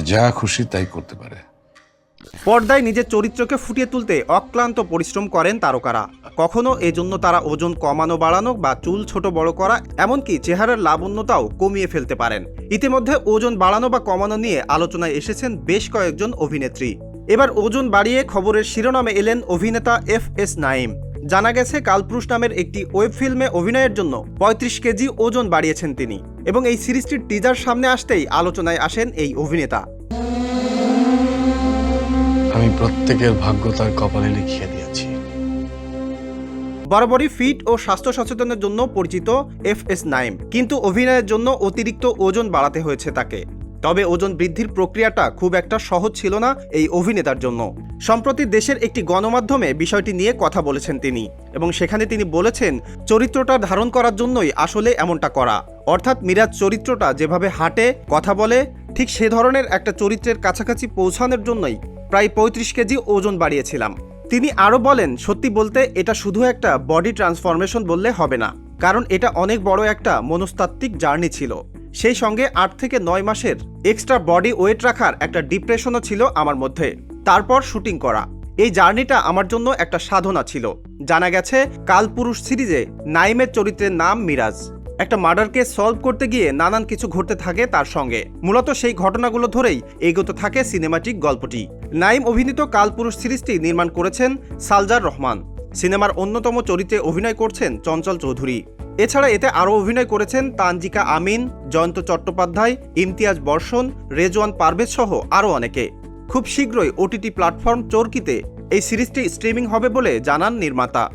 সে যা খুশি তাই করতে পারে। পর্দায় নিজের চরিত্রকে ফুটিয়ে তুলতে অক্লান্ত পরিশ্রম করেন তারকারা। কখনো এজন্য তারা ওজন কমানো, বাড়ানো বা চুল ছোট বড় করা, এমনকি চেহারার লাবণ্যতাও কমিয়ে ফেলতে পারেন। ইতিমধ্যে ওজন বাড়ানো বা কমানো নিয়ে আলোচনায় এসেছেন বেশ কয়েকজন অভিনেত্রী। এবার ওজন বাড়িয়ে খবরের শিরোনামে এলেন অভিনেতা এফ এস নাইম জানা গেছে কালপুরুষ নামের একটি ওয়েব ফিল্মে অভিনয়ের জন্য পঁয়ত্রিশ কেজি ওজন বাড়িয়েছেন তিনি এবং এই সিরিজটির টিজার সামনে আসতেই আলোচনায় আসেন এই অভিনেতা। আমি প্রত্যেকের ভাগ্য তার কপালে লিখিয়ে দিয়েছি। বরাবরই ফিট ও স্বাস্থ্য সচেতনের জন্য পরিচিত এফ এস নাইম। কিন্তু অভিনয়ের জন্য অতিরিক্ত ওজন বাড়াতে হয়েছে তাকে। তবে ওজন বৃদ্ধির প্রক্রিয়াটা খুব একটা সহজ ছিল না এই অভিনেতার জন্য। সম্প্রতি দেশের একটি গণমাধ্যমে বিষয়টি নিয়ে কথা বলেছেন তিনি এবং সেখানে তিনি বলেছেন, চরিত্রটা ধারণ করার জন্যই আসলে এমনটা করা। অর্থাৎ মিরাজ চরিত্রটা যেভাবে হাঁটে, কথা বলে, ঠিক সে ধরনের একটা চরিত্রের কাছাকাছি পৌঁছানোর জন্যই প্রায় পঁয়ত্রিশ কেজি ওজন বাড়িয়েছিলাম। তিনি আরও বলেন, সত্যি বলতে এটা শুধু একটা বডি ট্রান্সফরমেশন বললে হবে না, কারণ এটা অনেক বড় একটা মনস্তাত্ত্বিক জার্নি ছিল। সেই সঙ্গে আট থেকে নয় মাসের এক্সট্রা বডি ওয়েট রাখার একটা ডিপ্রেশনও ছিল আমার মধ্যে। তারপর শুটিং করা। এই জার্নিটা আমার জন্য একটা সাধনা ছিল। জানা গেছে কালপুরুষ সিরিজে নাইমের চরিত্রের নাম মিরাজ। একটা মার্ডারকে সলভ করতে গিয়ে নানান কিছু ঘটতে থাকে তার সঙ্গে। মূলত সেই ঘটনাগুলো ধরেই এগোতে থাকে সিনেমাটিক গল্পটি। নাইম অভিনীত কালপুরুষ সিরিজটি নির্মাণ করেছেন সালজার রহমান। সিনেমার অন্যতম চরিত্রে অভিনয় করছেন চঞ্চল চৌধুরী। এছাড়া এতে আরও অভিনয় করেছেন তানজিকা আমিন, জয়ন্ত চট্টোপাধ্যায়, ইমতিয়াজ বর্ষণ, রেজওয়ান পারভেজ সহ আরও অনেকে। খুব শীঘ্রই ওটিটি প্ল্যাটফর্ম চরকিতে এই সিরিজটি স্ট্রিমিং হবে বলে জানান নির্মাতা।